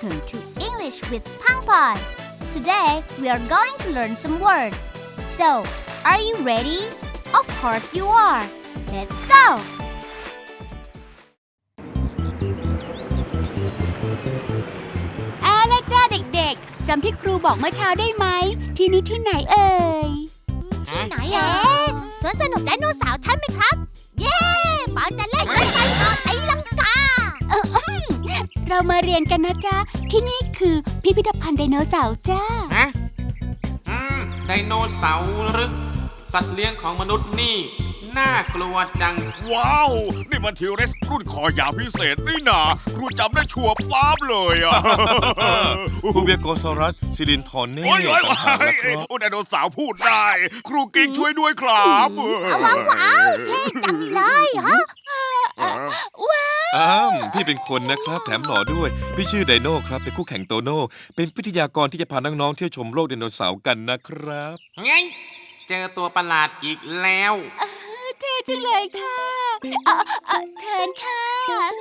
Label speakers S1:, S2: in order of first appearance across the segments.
S1: Welcome to English with Pangpon. Today we are going to learn some words. So, are you ready? Of course you are. Let's go.
S2: อาละจ้าเด็กๆจำที่ครูบอกเมื่อเช้าได้ไหม ที่นี่ที่ไหนเอ่ย
S1: ที่ไหนเอ๊ะสวนสนุกไดโนเสาร์ใช่ไหมครับ เย้ปอนจะเล่นรถไฟเหอตีลังกา
S2: เรามาเรียนกันนะจ๊ะ ที่นี่คือพิพิธภัณฑ์ไดโนเสาร์จ้า
S3: ฮะอืมไดโนเสาร์หรือสัตว์เลี้ยงของมนุษย์นี่ น่ากลัวจัง
S4: ว้าว นี่มันทีเรสรุ่นคอยาวพิเศษนี่นาครูจำได้ชัวร์ป้าบเลยอะ
S5: คูเบียโกซอรัสซิลินทอนเน่
S4: โอ้ยโอ้ย
S5: ต่างหาก
S4: โอ้
S5: แล้ว
S4: ย
S5: ครับ
S4: โอ้ไดโนเสาร์พูดได้ ครูกิ๊กช่วยด้วยครับ
S1: ว้าวว้าวเท่จังเลยฮะ
S5: อ้ามพี่เป็นคนนะครับ แถมหล่อด้วย พี่ชื่อไดโน่ครับ เป็นคู่แข่งโตโน่ เป็นวิทยากรที่จะพาน้องๆเที่ยวชมโลกไดโนเสาร์กันนะครับ
S3: ไงเจอตัวประหลาดอีกแล้ว
S2: เท่จังเลยค่ะเอ่อเอ่อเชิญค่ะ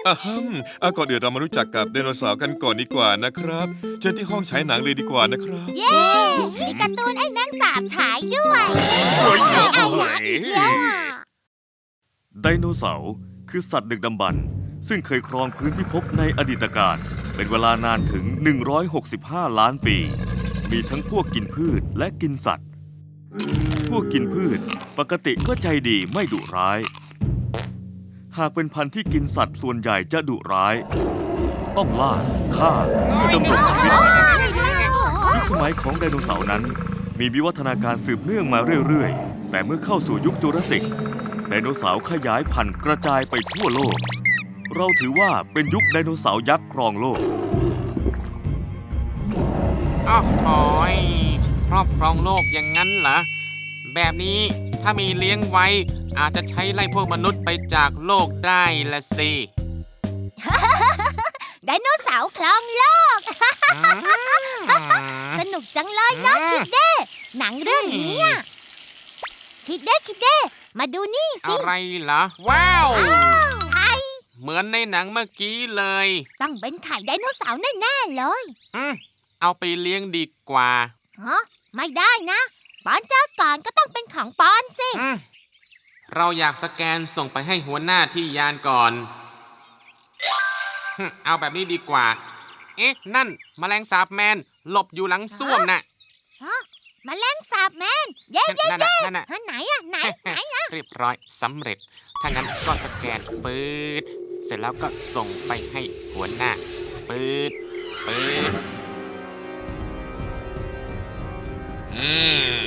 S5: อ้ามอะก่อนอื่นเรามารู้จักกับไดโนเสาร์กันก่อนดีกว่านะครับเชิญที่ห้องฉายหนังเลยดีกว่านะครับ
S1: เย้มีการ์ตูนไอ้แมงสาบฉายด้วย
S4: เฮ้ยเยอะ
S1: ไอ้
S4: เล
S1: หลายอีกแล้วอะ
S4: ไดโนเสาร์คือสัตว์ดึกดำบรรพ์ ซึ่งเคยครองพื้นพิภพในอดีตการเป็นเวลานานถึง 165 ล้านปี มีทั้งพวกกินพืชและกินสัตว์ พวกกินพืชปกติก็ใจดีไม่ดุร้าย หากเป็นพันธุ์ที่กินสัตว์ส่วนใหญ่จะดุร้าย ต้องล่าฆ่าเพื่อดำรงชีวิตยุคสมัยของไดโนเสาร์นั้น มีวิวัฒนาการสืบเนื่องมาเรื่อย ๆ แต่เมื่อเข้าสู่ยุคจูราสสิกไดโนเสาร์ขยายพันธุ์กระจายไปทั่วโลก เราถือว่าเป็นยุคไดโนเสาร์ยักษ์ครองโลก
S3: อ้าวหอยครอบครองโลกอย่างนั้นเหรอ แบบนี้ถ้ามีเลี้ยงไว้ อาจจะใช้ไล่พวกมนุษย์ไปจากโลกได้ละสิ
S1: ไดโนเสาร์คลองโลก สนุกจังเลยเนาะคิดเด้หนังเรื่องนี้อะคิดเด้คิดเด้มาดูนี่สิ
S3: อะไรเหรอ ว้าว
S1: ไข่
S3: เหมือนในหนังเมื่อกี้เลย
S1: ต้องเป็นไข่ไดโนเสาร์แน่ๆเลย
S3: อืมเอาไปเลี้ยงดีกว่า
S1: ฮะไม่ได้นะปอนเจอก่อนก็ต้องเป็นของปอนสิ
S3: อืมเราอยากสแกนส่งไปให้หัวหน้าที่ยานก่อนฮึเอาแบบนี้ดีกว่า เอ๊ะ นั่นมแมลงสาบแมน หลบอยู่หลังส้วมน่ะ
S1: ฮะมาเล่นสาบแมนเย้เย้
S3: นั่นน่ะนั่นน่ะ
S1: ฮะไหนอะไหน ไหนนะ
S3: เรียบร้อยสำเร็จ ถ้างั้นก็สแกนปืด เสร็จแล้วก็ส่งไปให้หัวหน้าปืดปืด
S5: อืม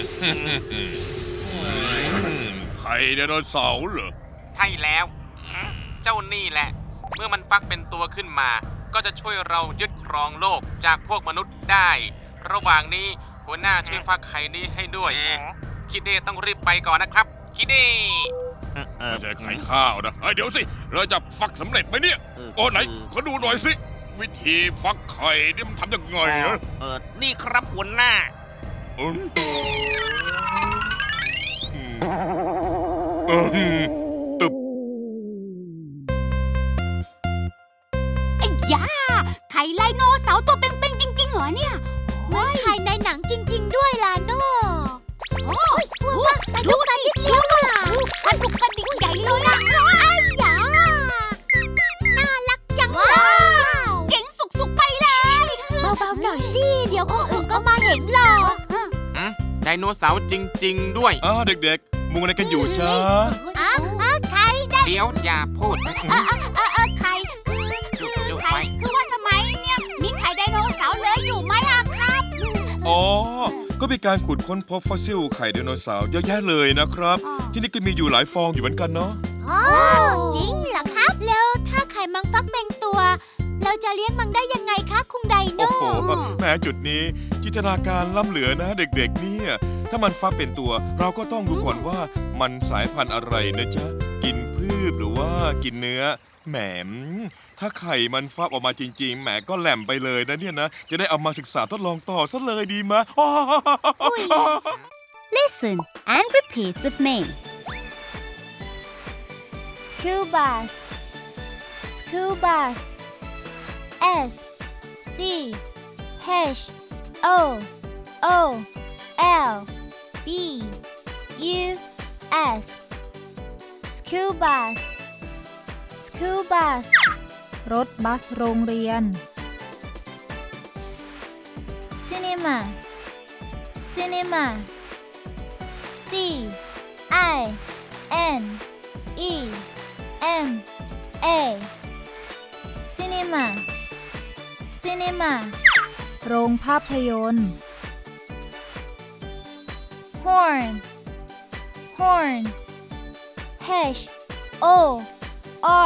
S4: ไข่ไดโนเสาร์เหรอ
S3: ใช่แล้วอืมเจ้านี่แหละ เมื่อมันฟักเป็นตัวขึ้นมา ก็จะช่วยเรายึดครองโลกจากพวกมนุษย์ได้ ระหว่างนี้หัวหน้าช่วยฟักไข่นี้ให้ด้วย คิดเดต้องรีบไปก่อนนะครับ คิดเด
S4: ไม่ใช่ไข่ข้าวนะเอ้ยเดี๋ยวสิ เราจะฟักสำเร็จไหมเนี่ยโอ้ไหนขอดูหน่อยสิ วิธีฟักไข่นี่มันทำยังไงนะ
S3: เออนี่ครับหัวหน้า
S4: อืม
S5: อืมตึบ
S2: ไอ้ยาไข่ไลโนเสาร์ตัวเป่งๆจริง ๆ เหรอเนี่ย
S1: เหมือนไข่ในหนังจริง ๆ ด้วยล่ะโน่โอ้ยว้าวกระดุกกระดิกเลี้ยวอะ
S2: กระดุกกระดิกใหญ่เลยอะ
S1: ไอ้ยาน่ารักจังว้าว
S2: เจ๋งสุกๆไปเลย
S1: เบาๆหน่อยสิ เดี๋ยวคนอื่นก็มาเห็นหรอก
S3: อืมไดโนเสาร์จริง ๆ ด้วย
S5: อ้าวเด็กๆ มุงอะไรกันอยู่จ้า
S1: อ้าวอ้าวไข่ได้
S3: เดี๋ยวอย่าพูด
S2: เออเออไข่คือ
S3: จุ๊บจุ๊บ
S2: ไข่
S3: ไว้
S2: คือว่าสมัยเนี่ยมีไข่ไดโนเสาร์เหลืออยู่ไหมอะครับ
S5: อ๋อ ก็มีการขุดค้นพบฟอสซิลไข่ไดโนเสาร์เยอะแยะเลยนะครับที่นี่ก็มีอยู่หลายฟองอยู่เหมือนกันเนาะ
S1: อ๋อจริงเหรอครับ แล้วถ้าไข่มังฟักเป็นตัว เราจะเลี้ยงมังได้ยังไงคะคุงไดโน่
S5: โอ้โหแหมจุดนี้จินตนาการล้ำเหลือนะเด็กๆเนี่ยถ้ามันฟักเป็นตัว เราก็ต้องดูก่อนว่ามันสายพันธุ์อะไรนะจ๊ะ กินพืชหรือว่ากินเนื้อ แหม ถ้าไข่มันฟักออกมาจริง ๆ แหมก็แหลมไปเลยนะเนี่ยนะ จะได้เอามาศึกษาทดลองต่อซะเลยดีมะ
S1: Listen and repeat with me School bus School bus S
S6: C H O O L B U S School bus School bus
S7: รถบัสโรงเรียน
S6: Cinema Cinema C I N E M A Cinema Cinema
S7: โรงภาพยนตร์
S6: Horn Horn H O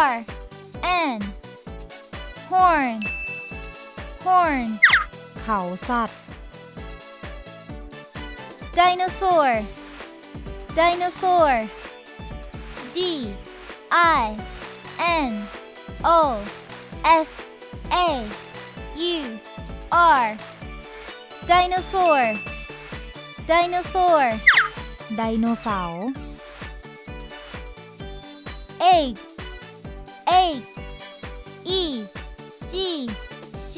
S6: R N Horn Horn
S7: เขาสัตว์
S6: Dinosaur Dinosaur D I N O S A U R Dinosaur Dinosaur
S7: ไดโนเสาร์
S6: Egg Egg E G G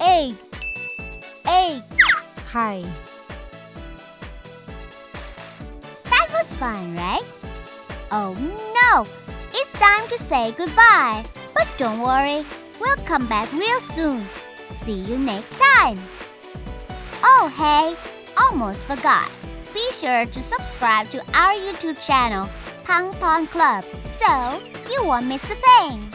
S6: Egg Egg
S7: ไข่
S6: That was fun, right? Oh no! It's time to say goodbye. But don't worry, we'll come back real soon. See you next time. Oh, hey, almost forgot. Be sure to subscribe to our YouTube channel, Pang Pong Club, so you won't miss a thing.